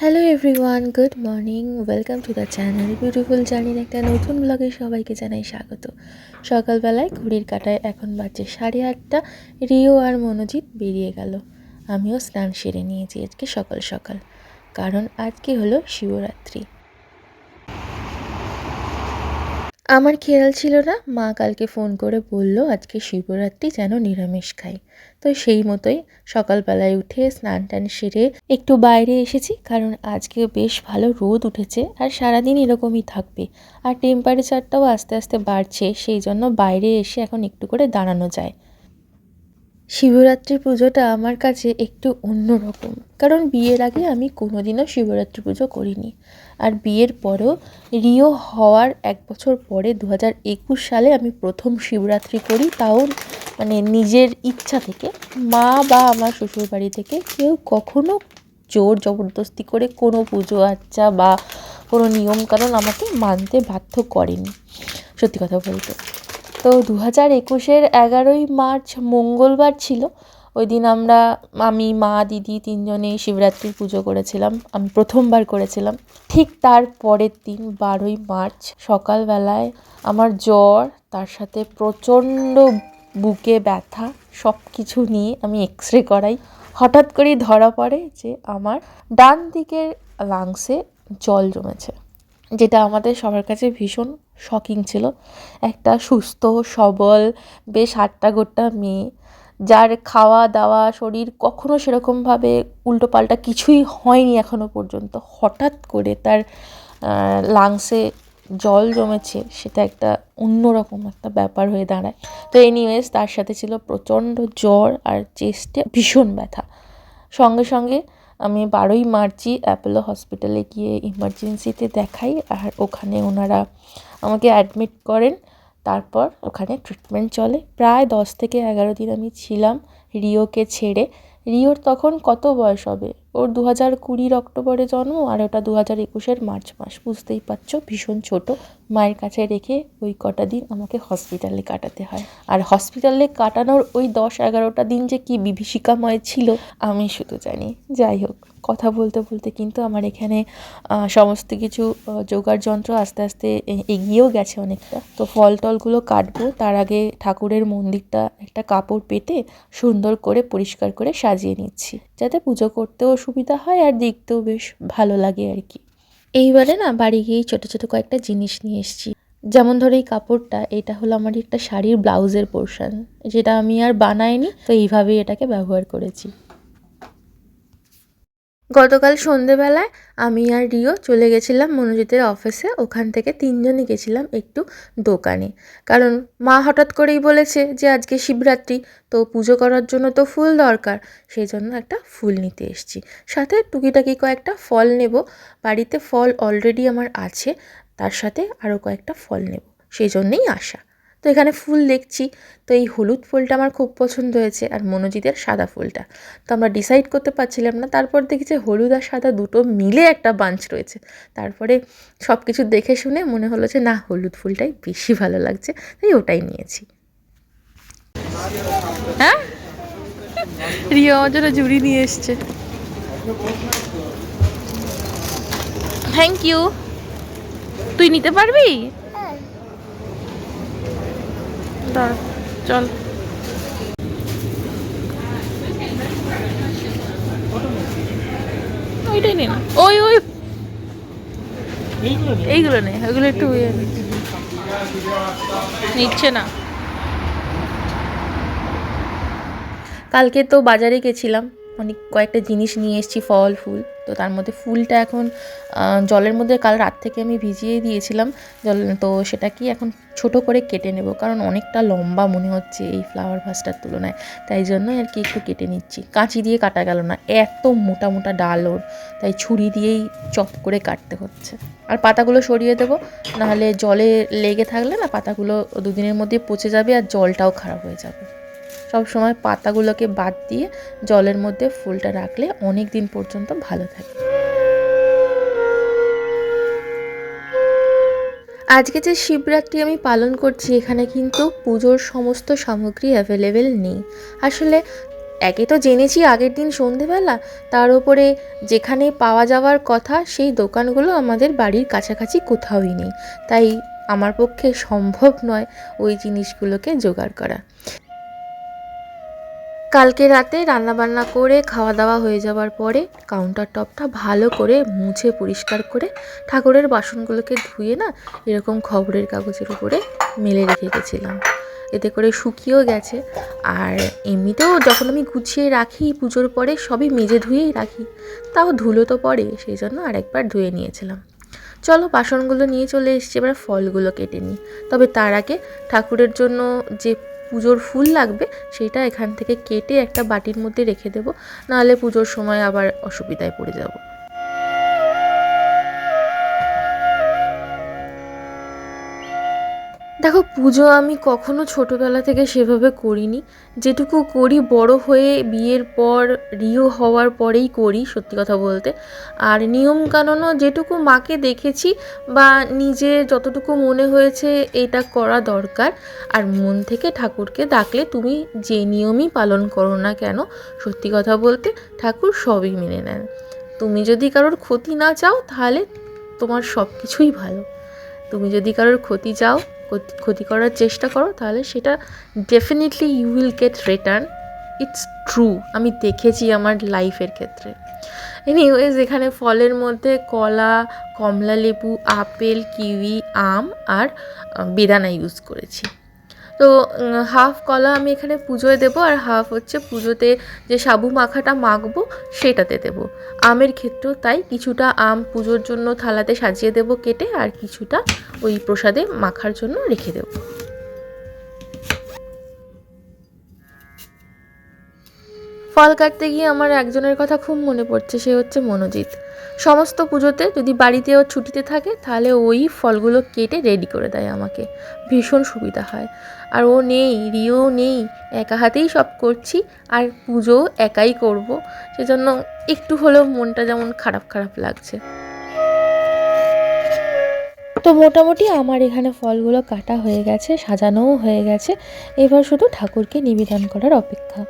Hello everyone good morning welcome to the channel beautiful জার্নির একটা নতুন ব্লগে সবাইকে জানাই স্বাগত। সকালবেলায় ঘড়ির কাটায় এখন বাজছে সাড়ে আটটা। রিও আর মনোজিৎ বেরিয়ে গেল। আমিও স্নান সেরে নিয়েছি আজকে সকাল সকাল। কারণ আজকে হলো শিবরাত্রি। আমার খেয়াল ছিল না, মা কালকে ফোন করে বলল আজকে শিবরাত্রি যেন নিরামিষ খাই। তো সেই মতোই সকালবেলায় উঠে স্নান টান সেরে একটু বাইরে এসেছি, কারণ আজকে বেশ ভালো রোদ উঠেছে আর সারাদিন এরকমই থাকবে। আর টেম্পারেচারটাও আস্তে আস্তে বাড়ছে, সেই জন্য বাইরে এসে এখন একটু করে দাঁড়ানো যায়। শিবরাত্রি পুজোটা আমার কাছে একটু অন্যরকম কারণ বিয়ের আগে আমি কোনোদিনও শিবরাত্রি পুজো করিনি। আর বিয়ের পরেও রিও হওয়ার এক বছর পরে দু একুশ সালে আমি প্রথম শিবরাত্রি করি তাও মানে নিজের ইচ্ছা থেকে। মা বা আমার শ্বশুরবাড়ি থেকে কেউ কখনো জোর জবরদস্তি করে কোনো পুজো আচ্চা বা কোনো নিয়মকানুন আমাকে মানতে বাধ্য করেনি। সত্যি কথা বলতে। তো দু হাজার একুশের এগারোই মার্চ মঙ্গলবার ছিল। ওই দিন আমরা, আমি, মা, দিদি তিনজনে শিবরাত্রির পুজো করেছিলাম। আমি প্রথমবার করেছিলাম। ঠিক তার পরের দিন বারোই মার্চ সকালবেলায় আমার জ্বর, তার সাথে প্রচণ্ড বুকে ব্যথা সব কিছু নিয়ে আমি এক্স রে করাই। হঠাৎ করেই ধরা পড়ে যে আমার ডান দিকের লাংসে জল জমেছে। যেটা আমাদের সবার কাছে ভীষণ শকিং ছিল। একটা সুস্থ, সবল, বেশ আটটা গোট্টা মেয়ে, যার খাওয়া দাওয়া শরীর কখনো সেরকমভাবে উল্টোপাল্টা কিছুই হয়নি এখনও পর্যন্ত। হঠাৎ করে তার লাংসে জল জমেছে, সেটা একটা অন্যরকম একটা ব্যাপার হয়ে দাঁড়ায়। তো এনিওয়েজ তার সাথে ছিল প্রচণ্ড জ্বর আর চেস্টে ভীষণ ব্যথা। সঙ্গে সঙ্গে আমি বারোই মার্চই অ্যাপোলো হসপিটালে গিয়ে ইমার্জেন্সিতে দেখাই আর ওখানে ওনারা আমাকে অ্যাডমিট করেন। তারপর ওখানে ট্রিটমেন্ট চলে। প্রায় দশ থেকে এগারো দিন আমি ছিলাম রিওকে ছেড়ে। রিওর তখন কত বয়স হবে? ওর দু হাজার কুড়ির অক্টোবরে জন্ম আর ওটা দু হাজার একুশের মার্চ মাস। বুঝতেই পারছ, ভীষণ ছোট। মায়ের কাছে রেখে ওই কটা দিন আমাকে হসপিটালে কাটাতে হয়। আর হসপিটালে কাটানোর ওই দশ এগারোটা দিন যে কি বিভীষিকাময় ছিল, আমি শুধু জানি। যাই হোক। কথা বলতে বলতে কিন্তু আমার এখানে সমস্ত কিছু জোগাড় যন্ত্র আস্তে আস্তে এগিয়েও গেছে অনেকটা। তো ফল টলগুলো কাটবো, তার আগে ঠাকুরের মন্দিরটা একটা কাপড় পেতে সুন্দর করে পরিষ্কার করে সাজিয়ে নিচ্ছি। যাতে পুজো করতেও সুবিধা হয় আর দেখতেও বেশ ভালো লাগে আর কি। এইবারে না বাড়ি গিয়েই ছোটো ছোটো কয়েকটা জিনিস নিয়ে এসেছি। যেমন ধরো এই কাপড়টা, এটা হলো আমার একটা শাড়ির ব্লাউজের পোর্শন, যেটা আমি আর বানাইনি, তো এইভাবেই এটাকে ব্যবহার করেছি। গতকাল সন্ধেবেলায় আমি আর রিও চলে গেছিলাম মনোজিতের অফিসে। ওখান থেকে তিনজনই গেছিলাম একটু দোকানে। কারণ মা হঠাৎ করেই বলেছে যে, আজকে শিবরাত্রি, তো পুজো করার জন্য তো ফুল দরকার। সেই জন্য একটা ফুল নিতে এসেছি। সাথে টুকিটাকি কয়েকটা ফল নেব। বাড়িতে ফল অলরেডি আমার আছে। তার সাথে আরও কয়েকটা ফল নেব। সেই জন্যেই আসা। তো এখানে ফুল দেখছি। তো এই হলুদ ফুলটা আমার খুব পছন্দ হয়েছে আর মনোজিতের সাদা ফুলটা। তো আমরা ডিসাইড করতে পারছিলাম না। তারপর দেখি যে হলুদ আর সাদা দুটো মিলে একটা বাঞ্চ রয়েছে। তারপরে সব কিছু দেখে শুনে মনে হলো যে, না, হলুদ ফুলটাই বেশি ভালো লাগছে। তাই ওটাই নিয়েছি। হ্যাঁ? আমার জন্য জুড়ি নিয়ে এসছে। থ্যাংক ইউ তুই নিতে পারবি? চল। ওইটাই নে না। ওই ওই। এইগুলো নে, ওইগুলো একটু ইয়ে নিচ্ছে না। কালকে তো বাজারে গেছিলাম। অনেক কয়েকটা জিনিস নিয়ে এসেছি, ফল, ফুল। তো তার মধ্যে ফুলটা এখন জলের মধ্যে কাল রাত থেকে আমি ভিজিয়ে দিয়েছিলাম। জল, তো সেটা কি এখন ছোট করে কেটে নেব? কারণ অনেকটা লম্বা মনে হচ্ছে এই ফ্লাওয়ার ভাসটার তুলনায়। তাই জন্যই আর কি একটু কেটে নিচ্ছি। কাঁচি দিয়ে কাটা গেল না, এত মোটা মোটা ডাল ওর। তাই ছুরি দিয়েই চপ করে কাটতে হচ্ছে। আর পাতাগুলো সরিয়ে দেবো, নাহলে জলে লেগে থাকলে না পাতাগুলো দুদিনের মধ্যে পচে যাবে আর জলটাও খারাপ হয়ে যাবে। সব সময় পাতাগুলোকে বাদ দিয়ে জলের মধ্যে ফুলটা রাখলে অনেক দিন পর্যন্ত ভালো থাকে। আজকে যে শিবরাত্রি আমি পালন করছি, এখানে কিন্তু পুজোর সমস্ত সামগ্রী অ্যাভেলেবেল নেই। আসলে একে তো জেনেছি আগের দিন সন্ধেবেলা, তার উপরে যেখানে পাওয়া যাওয়ার কথা, সেই দোকানগুলো আমাদের বাড়ির কাছাকাছি কোথাওই নেই। তাই আমার পক্ষে সম্ভব নয় ওই জিনিসগুলোকে জোগাড় করা। কালকে রাতে রান্নাবান্না করে খাওয়া দাওয়া হয়ে যাওয়ার পরে কাউন্টার টপটা ভালো করে মুছে পরিষ্কার করে ঠাকুরের বাসনগুলোকে ধুয়ে না এরকম খবরের কাগজের উপরে মেলে রেখে গেছিলাম। এতে করে শুকিয়েও গেছে। আর এমনিতেও যখন আমি গুছিয়ে রাখি পুজোর পরে সবই মেজে ধুয়েই রাখি, তাও ধুলো তো পরে সেই জন্য আরেকবার ধুয়ে নিয়েছিলাম। চলো বাসনগুলো নিয়ে চলে এসছি, এবার ফলগুলো কেটে নিই। তবে তার আগে ঠাকুরের জন্য যে পুজোর ফুল লাগবে, সেটা এখান থেকে কেটে একটা বাটির মধ্যে রেখে দেবো। নাহলে পুজোর সময় আবার অসুবিধায় পড়ে যাব। দেখো, পুজো আমি কখনো ছোটোবেলা থেকে সেভাবে করিনি। যেটুকু করি, বড় হয়ে বিয়ের পর, রিও হওয়ার পরেই করি, সত্যি কথা বলতে। আর নিয়মকানুনও যেটুকু মাকে দেখেছি বা নিজে যতটুকু মনে হয়েছে, এটা করা দরকার। আর মন থেকে ঠাকুরকে ডাকলে তুমি যে নিয়মই পালন করো না কেন, সত্যি কথা বলতে ঠাকুর সবই মেনে নেন। তুমি যদি কারোর ক্ষতি না চাও, তাহলে তোমার সব কিছুই ভালো। তুমি যদি কারোর ক্ষতি চাও ক্ষতি- করার চেষ্টা করো, তাহলে সেটা definitely you will get return it's true আমি দেখেছি আমার লাইফের ক্ষেত্রে। এনিওয়েজ এখানে ফলের মধ্যে কলা কমলা লেবু আপেল, কিউই, আম আর বেদানা ইউজ করেছি। তো হাফ কলা আমি এখানে পুজোয় দেবো আর হাফ হচ্ছে পুজোতে যে সাবু মাখাটা মাখবো সেটাতে দেবো। আমের ক্ষেত্রেও তাই কিছুটা আম পুজোর জন্য থালাতে সাজিয়ে দেবো কেটে আর কিছুটা ওই প্রসাদে মাখার জন্য রেখে দেবো। ফল কাটতে গিয়ে আমার একজনের কথা খুব মনে পড়ছে, সে হচ্ছে মনোজিৎ। সমস্ত পুজোতে যদি বাড়িতেও ছুটিতে থাকে তাহলে ওই ফলগুলো কেটে রেডি করে দেয় আমাকে। ভীষণ সুবিধা হয়। আর ও নেই, রিও নেই, একা হাতেই সব করছি, আর পুজো একাই করব। সেজন্য একটু হলেও মনটা যেমন খারাপ খারাপ লাগছে। তো মোটামুটি আমার এখানে ফলগুলো কাটা হয়ে গেছে, সাজানোও হয়ে গেছে। এবার শুধু ঠাকুরকে নিবেদন করার অপেক্ষা।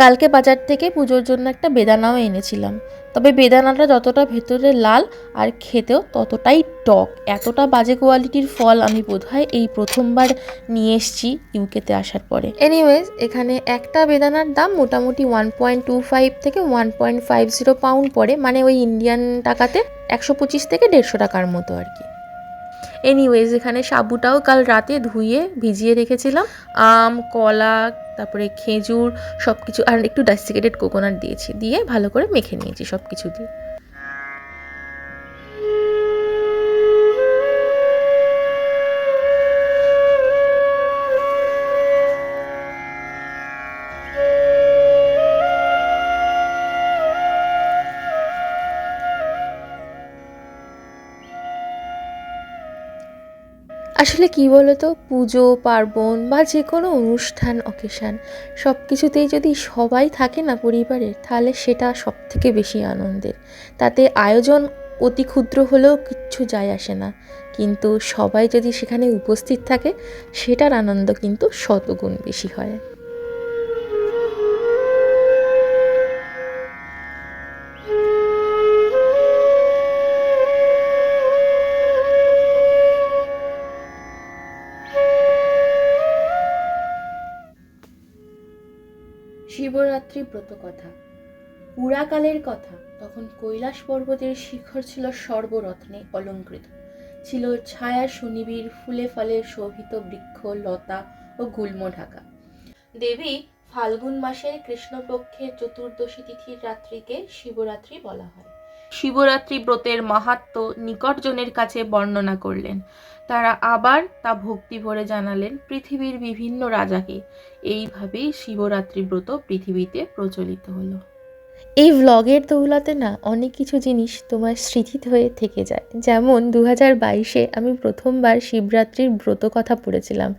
কালকে বাজার থেকে পুজোর জন্য একটা বেদানাও এনেছিলাম। তবে বেদানাটা যতটা ভেতরে লাল আর খেতেও ততটাই টক। এতটা বাজে কোয়ালিটির ফল আমি বোধহয় এই প্রথমবার নিয়ে এসেছি ইউকেতে আসার পরে। এনিওয়েজ এখানে একটা বেদানার দাম মোটামুটি ওয়ান পয়েন্ট টু ফাইভ থেকে one point five zero pound পড়ে। মানে ওই ইন্ডিয়ান টাকাতে একশো পঁচিশ থেকে দেড়শো টাকার মতো আর কি। এনিওয়েজ এখানে সাবুটাও কাল রাতে ধুয়ে ভিজিয়ে রেখেছিলাম। আম, কলা, তারপরে খেজুর সব কিছু আর একটু ডাস্টিকেটেড কোকোনাট দিয়েছি। দিয়ে ভালো করে মেখে নিয়েছি সব কিছু দিয়ে। আসলে কি বলতো? পুজো, পার্বণ বা যে কোনো অনুষ্ঠান অকেশান সব কিছুতেই যদি সবাই থাকে না পরিবারের, তাহলে সেটা সব থেকে বেশি আনন্দের। তাতে আয়োজন অতি ক্ষুদ্র হলেও কিচ্ছু যায় আসে না। কিন্তু সবাই যদি সেখানে উপস্থিত থাকে, সেটার আনন্দ কিন্তু শতগুণ বেশি হয়। শিবরাত্রি ব্রত কথা। পুরাকালের কথা। তখন কৈলাস পর্বতের শিখর ছিল সর্বরত্নে অলঙ্কৃত। ছিল ছায়া সুনিবিড় ফুলে ফলে শোভিত বৃক্ষ, লতা ও গুল্ম ঢাকা। দেবী ফাল্গুন মাসের কৃষ্ণপক্ষের চতুর্দশী তিথির রাত্রিকে শিবরাত্রি বলা হয়। শিবরাত্রি ব্রতের মাহাত্ম নিকটজনের কাছে বর্ণনা করলেন। তারা আবার তা ভক্তি ভরে জানালেন পৃথিবীর বিভিন্ন রাজাকে। এইভাবেই শিবরাত্রি ব্রত পৃথিবীতে প্রচলিত হলো। এই ভ্লগের দৌলতে না অনেক কিছু জিনিস তোমার স্মৃতি হয়ে থেকে যায়। যেমন দু হাজার বাইশে আমি প্রথমবার শিবরাত্রির ব্রত কথা পড়েছিলাম।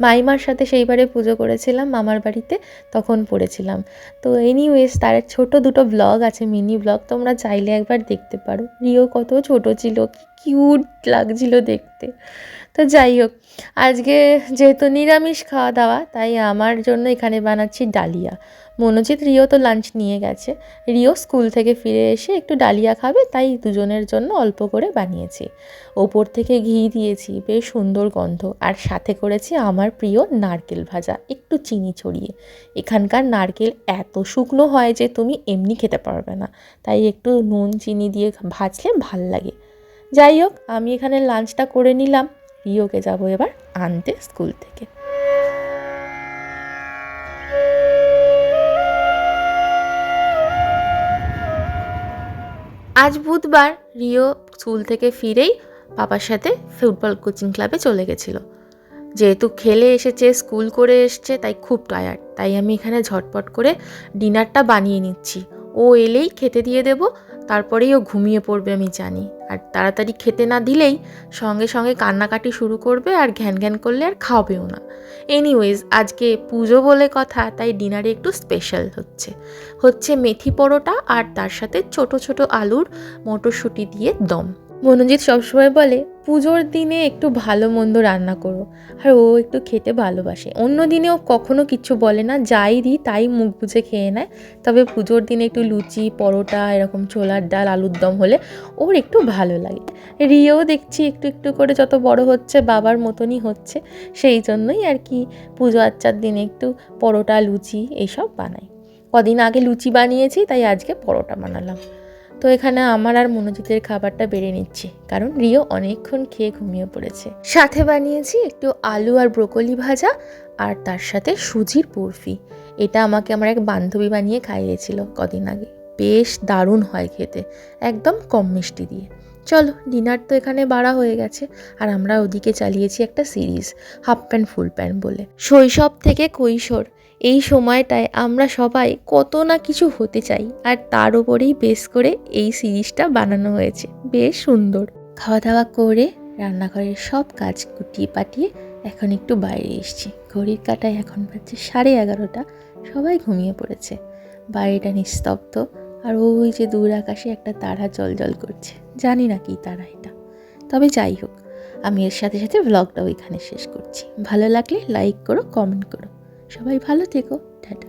মাইমার সাথে সেইবারে পুজো করেছিলাম, মামার বাড়িতে তখন পড়েছিলাম। তো এনিওয়েজ তার ছোট দুটো ব্লগ আছে মিনি ব্লগ তোমরা চাইলে একবার দেখতে পারো। রিও কত ছোট ছিল কিউট লাগছিল দেখতে। তো যাই হোক, আজকে যেহেতু নিরামিষ খাওয়া দাওয়া তাই আমার জন্য এখানে বানাচ্ছি ডালিয়া। মনোজিৎ রিও তো লাঞ্চ নিয়ে গেছে। রিও স্কুল থেকে ফিরে এসে একটু ডালিয়া খাবে, তাই দুজনের জন্য অল্প করে বানিয়েছি। ওপর থেকে ঘি দিয়েছি, বেশ সুন্দর গন্ধ। আর সাথে করেছি আমার প্রিয় নারকেল ভাজা, একটু চিনি ছড়িয়ে। এখানকার নারকেল এত শুকনো হয় যে তুমি এমনি খেতে পারবে না। তাই একটু নুন, চিনি দিয়ে ভাজলে ভালো লাগে। যাই হোক, আমি এখানে লাঞ্চটা করে নিলাম। রিওকে যাব এবার আনতে স্কুল থেকে। আজ বুধবার রিও স্কুল থেকে ফিরেই বাবার সাথে ফুটবল কোচিং ক্লাবে চলে গেছিল। যেহেতু খেলে এসেছে, স্কুল করে এসছে, তাই খুব টায়ার্ড তাই আমি এখানে ঝটপট করে ডিনারটা বানিয়ে নিচ্ছি। ও এলেই খেতে দিয়ে দেব, তারপরেই ও ঘুমিয়ে পড়বে আমি জানি। আর তাড়াতাড়ি খেতে না দিলেই সঙ্গে সঙ্গে কান্নাকাটি শুরু করবে আর ঘ্যান ঘ্যান করলে আর খাওয়াবেও না। এনিওয়েজ আজকে পুজো বলে কথা, তাই ডিনারে একটু স্পেশাল হচ্ছে। হচ্ছে মেথি পরোটা আর তার সাথে ছোট ছোট আলুর মটরশুঁটি দিয়ে দম। মনোজিৎ সবসময় বলে পুজোর দিনে একটু ভালো মন্দ রান্না করো। আর ও একটু খেতে ভালোবাসে। অন্য দিনে ও কখনো কিছু বলে না, যাই দিই তাই মুখ বুঝে খেয়ে নেয়। তবে পুজোর দিনে একটু লুচি, পরোটা, এরকম ছোলার ডাল, আলুর দম হলে ওর একটু ভালো লাগে। রিও দেখছি একটু একটু করে যত বড় হচ্ছে, বাবার মতনই হচ্ছে। সেই জন্যই আর কি পুজো আচ্চার দিনে একটু পরোটা, লুচি, এইসব বানাই। কদিন আগে লুচি বানিয়েছি, তাই আজকে পরোটা বানালাম। তো এখানে আমার আর মনোজিতের খাবারটা বেড়ে নিচ্ছি, কারণ রিও অনেকক্ষণ খেয়ে ঘুমিয়ে পড়েছে। সাথে বানিয়েছি একটু আলু আর ব্রোকলি ভাজা আর তার সাথে সুজির বরফি। এটা আমাকে আমার এক বান্ধবী বানিয়ে খাইয়েছিল কদিন আগে। বেশ দারুণ হয় খেতে, একদম কম মিষ্টি দিয়ে। চলো, ডিনার তো এখানে বাড়া হয়ে গেছে, আর আমরা ওদিকে চালিয়েছি একটা series, half pant full pant বলে। শৈশব থেকে কৈশোর এই সময়টায় আমরা সবাই কত না কিছু হতে চাই, আর তার উপরেই বেশ করে এই সিরিজটা বানানো হয়েছে। বেশ সুন্দর। খাওয়া দাওয়া করে রান্নাঘরের সব কাজ গুটিয়ে পাঠিয়ে এখন একটু বাইরে এসছি। ঘড়ির কাটায় এখন বাজছে সাড়ে এগারোটা। সবাই ঘুমিয়ে পড়েছে। বাড়িটা নিস্তব্ধ। আর ওই যে দূর আকাশে একটা তারা জল জল করছে। জানি না কি তারা এটা। তবে যাই হোক, আমি এর সাথে সাথে ব্লগটাও এখানে শেষ করছি। ভালো লাগলে লাইক করো কমেন্ট করো। সবাই ভালো থেকো টাটা।